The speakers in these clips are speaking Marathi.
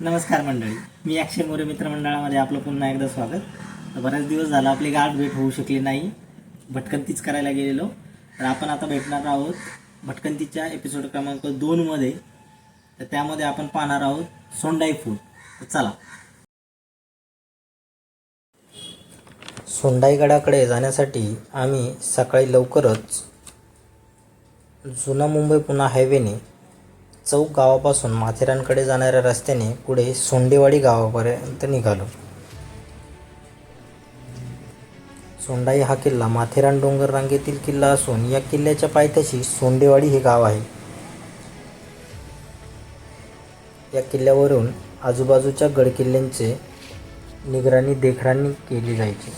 नमस्कार मंडळी. मी अक्षय मोरे मित्रमंडळामध्ये आपलं पुन्हा एकदा स्वागत. बऱ्याच दिवस झाला आपली गाठ भेट होऊ शकली नाही. भटकंतीच करायला गेलेलो. तर आपण आता भेटणार आहोत भटकंतीच्या एपिसोड क्रमांक दोनमध्ये तर त्यामध्ये आपण पाहणार आहोत सोंडाई फूड तर चला. सोंडाईगडाकडे जाण्यासाठी आम्ही सकाळी लवकरच जुना मुंबई पुणा हायवेने चौक गावापासून माथेरानकडे जाणाऱ्या रस्त्याने पुढे सोंडेवाडी गावापर्यंत निघालो. सोंडाई हा किल्ला माथेरान डोंगर रांगेतील किल्ला असून या किल्ल्याच्या पायथ्याशी सोंडेवाडी हे गाव आहे. या किल्ल्यावरून आजूबाजूच्या गडकिल्ल्यांचे निगराणी देखराणी केली जायची.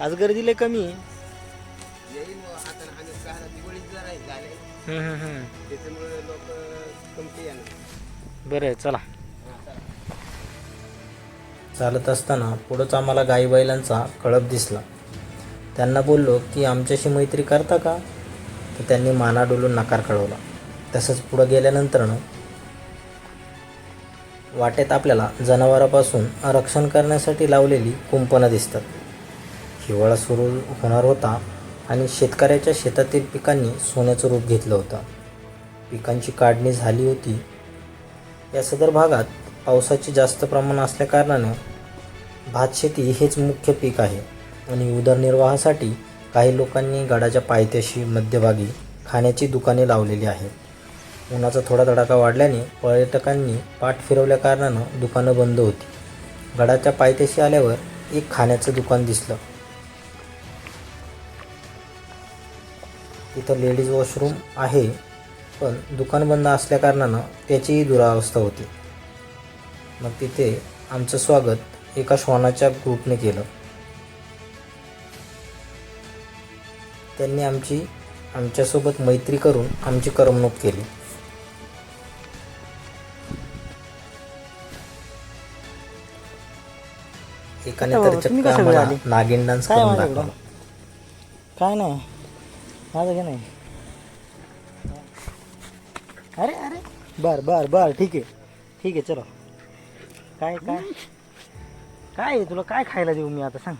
आज गर्दी लय कमी. आहे त्याच्यामुळे लोक कमती येणार बरं आहे चला. चालत असताना पुढंच आम्हाला गाई बैलांचा कळप दिसला. त्यांना बोललो की आमच्याशी मैत्री करता का? तर त्यांनी माना डोलून नकार कळवला. तसंच पुढं गेल्यानंतरनं वाटेत आपल्याला जनावरापासून रक्षण करण्यासाठी लावलेली कुंपणं दिसतात. हिवाळा सुरू होणार होता आणि शेतकऱ्याच्या शेतातील पिकांनी सोन्याचं रूप घेतलं होतं. पिकांची काढणी झाली होती. या सदर भागात पावसाचे जास्त प्रमाण असल्याकारणानं भातशेती हेच मुख्य पीक आहे आणि उदरनिर्वाहासाठी काही लोकांनी गडाच्या पायथ्याशी मध्यभागी खाण्याची दुकाने लावलेली आहेत. उन्हाचा थोडा तडाखा वाढल्याने पर्यटकांनी पाठ फिरवल्याकारणानं दुकानं बंद होती. गडाच्या पायथ्याशी आल्यावर एक खाण्याचं दुकान दिसलं. तिथं लेडीज वॉशरूम आहे पण दुकान बंद असल्याकारणानं त्याचीही दुरावस्था होती. मग तिथे आमचं स्वागत एका श्वानाच्या ग्रुपने केलं. त्यांनी आमची आमच्यासोबत मैत्री करून आमची करमणूक केली. एकाने तर बाबा, चक्क आम्हाला? नागिन डान्स करून? दाखवला. काय नाही. माझं की नाही. अरे अरे. बर बर बर ठीक आहे. ठीक आहे चलो. काय काय? काय आहे तुला? काय खायला देऊ मी आता? सांग.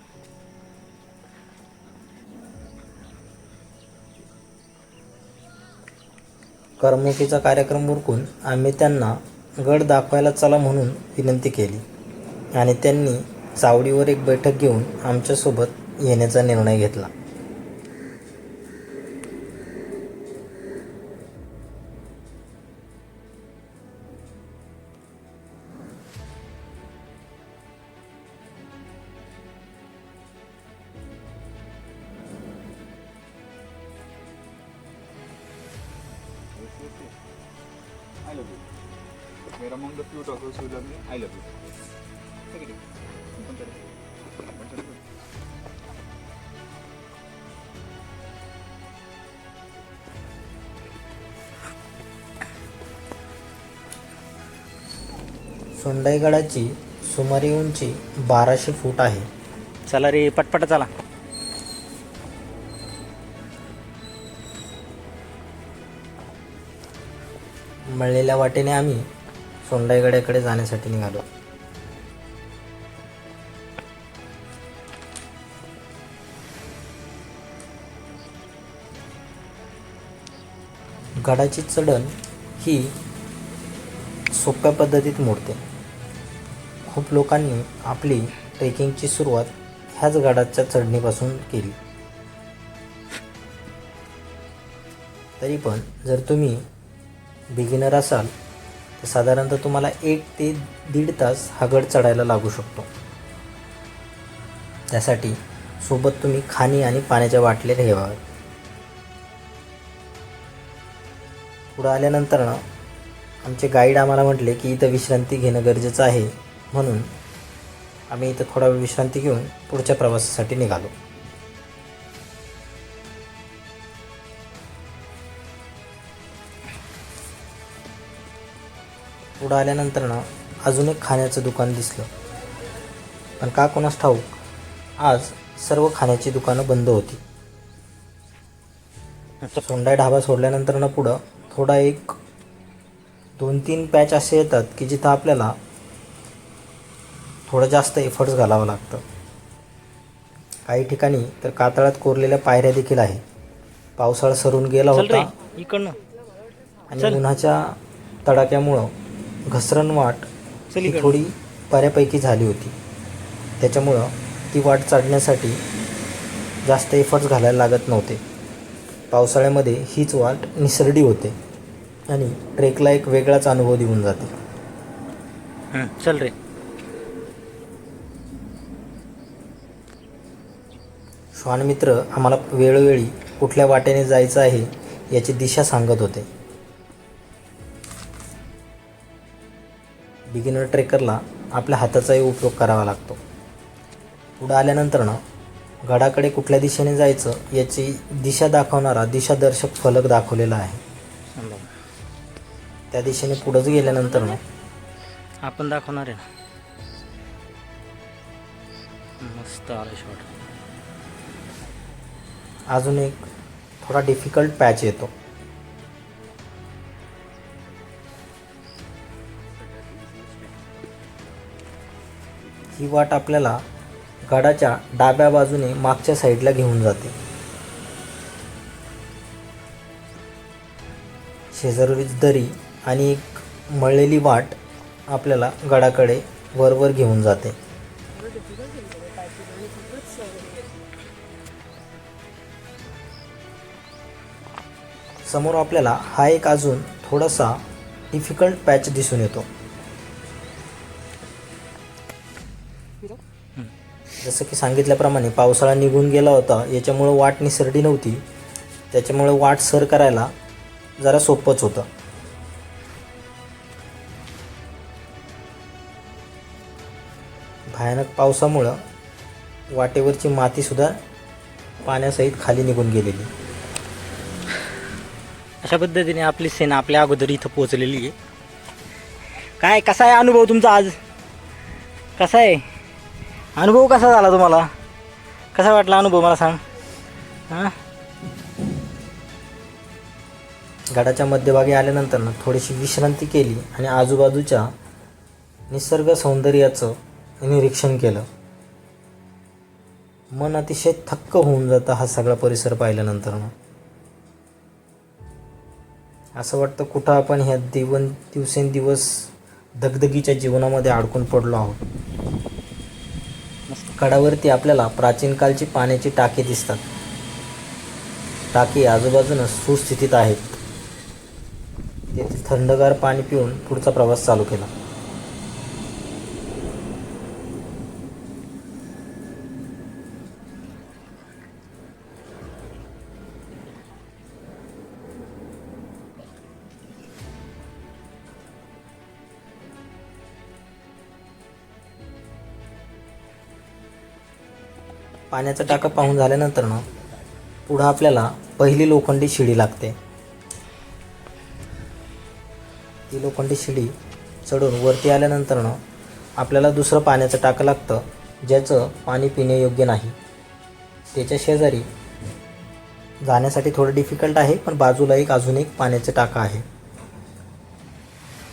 करमणुकीचा कार्यक्रम उरकून आम्ही त्यांना गड दाखवायला चला म्हणून विनंती केली. आणि त्यांनी चावडीवर एक बैठक घेऊन आमच्यासोबत येण्याचा निर्णय घेतला. We're among the few talkers who love me. I love you. Take it. सोंडाईगडाची सुमारे उंची बाराशे फूट आहे चला रे पटपट चला मळलेल्या वाटेने आम्ही सोंडाईगडाकडे जाण्यासाठी निघालो. गडाची चढण ही सोप्या पद्धतीत मोडते. खूप लोकांनी आपली ट्रेकिंगची सुरुवात ह्याच गडाच्या चढणीपासून केली. तरी पण जर तुम्ही बिगिनर असाल तर साधारणतः तुम्हाला एक ते दीड तास हा गड चढायला लागू शकतो. त्यासाठी सोबत तुम्ही खाणी आणि पाण्याच्या बाटल्या ठेवाव्यात पुढं आल्यानंतर ना आमचे गाईड आम्हाला म्हटले की इथं विश्रांती घेणं गरजेचं आहे. म्हणून आम्ही इथं थोडा वेळ विश्रांती घेऊन पुढच्या प्रवासासाठी निघालो. पुढं आल्यानंतर ना अजून एक खाण्याचं दुकान दिसलं. पण का कोणास ठाऊक आज सर्व खाण्याची दुकानं बंद होती. सोंडाई ढाबा सोडल्यानंतर ना पुढं थोडा एक दोन तीन पॅच असे येतात की जिथं आपल्याला थोडं जास्त एफर्ट्स घालावं लागतं. काही ठिकाणी तर कातळात कोरलेल्या पायऱ्या देखील आहे. पावसाळा सरून गेला होता. इकडनं. आणि उन्हाच्या तडाक्यामुळं घसरण वाट चल ही. थोडी बऱ्यापैकी झाली होती. त्याच्यामुळं ती वाट चढण्यासाठी जास्त एफर्ट्स घालायला लागत नव्हते. पावसाळ्यामध्ये हीच वाट निसरडी होते आणि ट्रेकला एक वेगळाच अनुभव देऊन जाते. हं, चल रे. श्वानमित्र आम्हाला वेळोवेळी कुठल्या वाटेने जायचं आहे याची दिशा सांगत होते. बिगिनर ट्रेकरला आपल्या हाताचाही उपयोग करावा लागतो. पुढं आल्यानंतर ना गडाकडे कुठल्या दिशेने जायचं याची दिशा दाखवणारा दिशादर्शक फलक दाखवलेला आहे. त्या दिशेने पुढंच गेल्यानंतर ना आपण दाखवणार आहे ना. मस्त आलं शॉट अजून एक थोडा डिफिकल्ट पॅच येतो. ही वाट आपल्याला गडाच्या डाव्या बाजूने मागच्या साईडला घेऊन जाते. शेजारीच दरी आणि एक मळलेली वाट आपल्याला गडाकडे वरवर घेऊन जाते. समोर आपल्याला हा एक अजून थोडासा डिफिकल्ट पॅच दिसून येतो. जसं की सांगितल्याप्रमाणे पावसाळा निघून गेला होता याच्यामुळं वाट निसरडी नव्हती. त्याच्यामुळं वाट सर करायला जरा सोपंच होतं. भयानक पावसामुळं वाटेवरची मातीसुद्धा पाण्यासहित खाली निघून गेलेली. अशा पद्धतीने आपली सेना आपल्या अगोदर इथं पोहोचलेली आहे. काय कसा आहे अनुभव तुमचा आज? कसा आहे? अनुभव कसा झाला तुम्हाला? कसा वाटला अनुभव मला सांग. हां? गडाच्या मध्यभागी आल्यानंतर ना थोडीशी विश्रांती केली आणि आजूबाजूच्या निसर्ग सौंदर्याचं निरीक्षण केलं. मन अतिशय थक्क होऊन जातं हा सगळा परिसर पाहिल्यानंतर ना. असं वाटतं कुठं आपण ह्या दिवन दिवसेंदिवस दगदगीच्या जीवनामध्ये अडकून पडलो आहोत. कडावरती आपल्याला प्राचीन कालची पाण्याची टाकी दिसतात. टाकी आजूबाजूनं सुस्थितीत आहेत. तेथील थंडगार पाणी पिऊन पुढचा प्रवास चालू केला. पाण्याचा टाका पाहून झाल्यानंतर ना पुढं आपल्याला पहिली लोखंडी शिडी लागते. ती लोखंडी शिडी चढून वरती आल्यानंतर ना आपल्याला दुसरं पाण्याचं टाकं लागतं ज्याचं पाणी पिण्यायोग्य नाही. त्याच्या शेजारी जाण्यासाठी थोडं डिफिकल्ट आहे पण बाजूला एक अजून एक पाण्याचं टाकं आहे.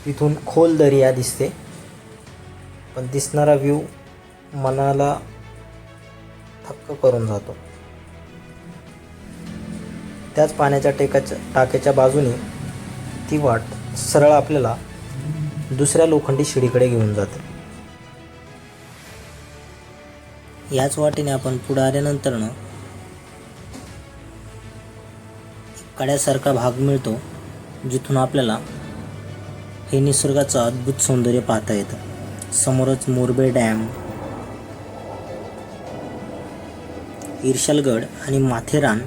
तिथून खोल दर्या दिसते. पण दिसणारा व्ह्यू मनाला थक्क करून जातो. त्याच पाण्याच्या टेकाच्या टाक्याच्या बाजूने ती वाट सरळ आपल्याला दुसऱ्या लोखंडी शिडीकडे घेऊन जाते. याच वाटेने आपण पुढे आल्यानंतर कड्यासारखा भाग मिळतो जिथून आपल्याला हे निसर्गाचं अद्भुत सौंदर्य पाहता येतं. समोरच मोरबे डॅम इर्शालगड आणि माथेरान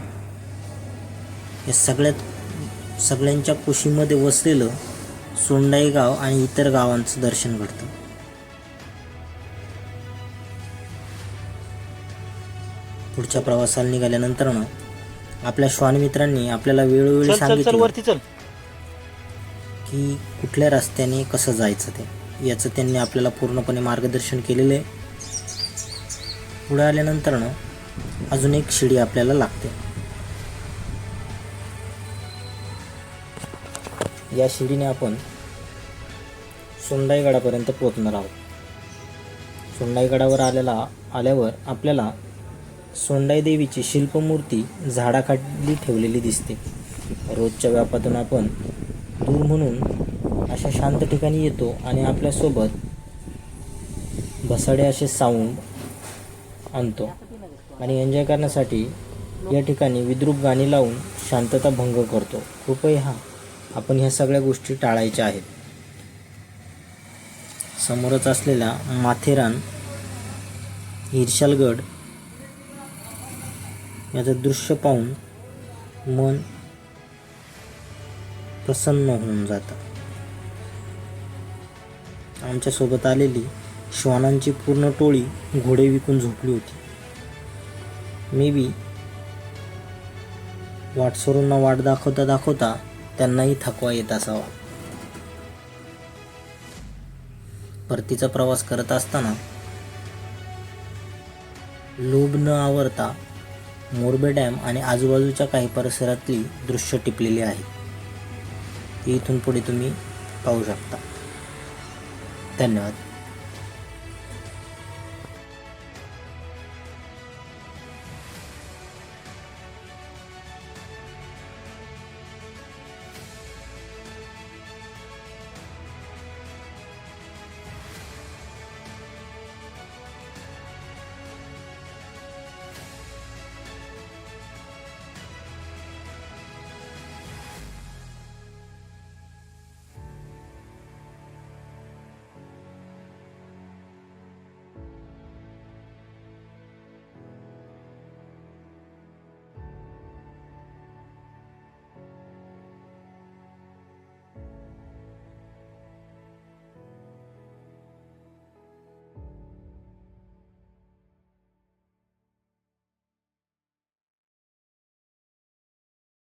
या सगळ्यात सगळ्यांच्या कुशीमध्ये वसलेलं सोंडाई गाव आणि इतर गावांचं दर्शन घडतं. पुढच्या प्रवासाला निघाल्यानंतर ना आपल्या श्वानमित्रांनी आपल्याला वेळोवेळी सांगितलं की कुठल्या रस्त्याने कसं जायचं ते. याचं त्यांनी आपल्याला पूर्णपणे मार्गदर्शन केलेलं आहे. पुढे आल्यानंतर ना अजून एक शिडी आपल्याला लागते. या शिडीने आपण सोंडाई गडापर्यंत पोहोचणार आहोत. सोंडाई गडावर आलेला आल्यावर आपल्याला सोंडाई देवीची शिल्पमूर्ती झाडाखाली ठेवलेली दिसते. रोजच्या व्यापातून आपण दूर म्हणून अशा शांत ठिकाणी येतो आणि आपल्यासोबत भसाडे असे साऊंड आणतो. आणि एन्जॉय करण्यासाठी या ठिकाणी विद्रूप गाणी लावून शांतता भंग करतो. कृपया आपण ह्या सगळ्या गोष्टी टाळायच्या आहेत. समोरच असलेला माथेरान हिरशालगड याचं दृश्य पाहून मन प्रसन्न होऊन जातं. आमच्यासोबत आलेली श्वानांची पूर्ण टोळी घोडे विकून झोपली होती. May be. वाटसरूंना वाट दाखवता दाखवता त्यांनाही थकवा येत असावा. परतीचा प्रवास करत असताना लोभ न आवरता मोरबे डॅम आणि आजूबाजूच्या काही परिसरातली दृश्य टिपलेली आहेत ती इथून पुढे तुम्ही पाहू शकता. धन्यवाद.